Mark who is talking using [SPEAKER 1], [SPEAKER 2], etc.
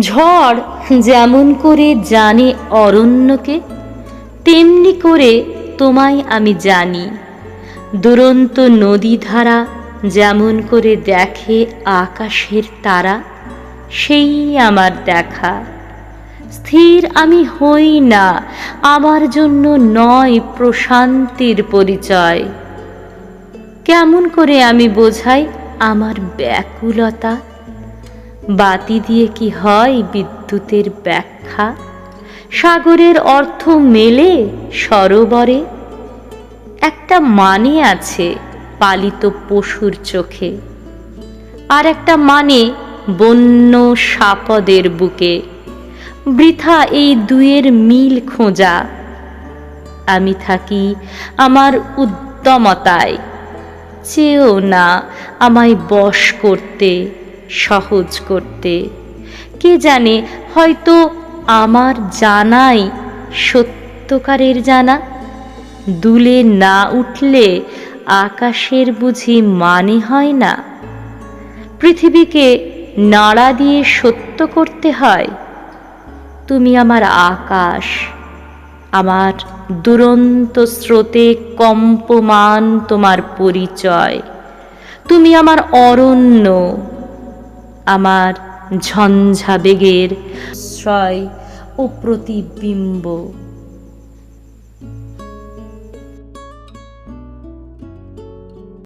[SPEAKER 1] ঝড় যেমন করে জানে অরণ্যকে, তেমনি করে তোমায় আমি জানি। দুরন্ত নদী ধারা যেমন করে দেখে আকাশের তারা, সেই আমার দেখা। স্থির আমি হই না, আমার জন্য নয় প্রশান্তির পরিচয়। কেমন করে আমি বোঝাই আমার ব্যাকুলতা? বাতি দিয়ে কি হয় বিদ্যুতের ব্যাখ্যা? সাগরের অর্থ মেলে সরোবরে? একটা মানে আছে পালিত পশুর চোখে। আর একটা মানে বন্য সাপদের বুকে। বৃথা এই দুয়ের মিল খোঁজা। আমি থাকি আমার উদ্যমতায়। চেয়েও না আমায় বশ করতে। সহজ করতে। কে জানে, হয়তো আমার জানাই সত্যকারের জানা? দুলে না উঠলে আকাশের বুঝি মানে হয় না। পৃথিবীকে নাড়া দিয়ে সত্য করতে হয়। তুমি আমার আকাশ, আমার দুরন্ত স্রোতে কম্পমান তোমার পরিচয়। তুমি আমার অরণ্য আমার ঝঞ্ঝা বেগের শ্রয় ও প্রতিবিম্ব।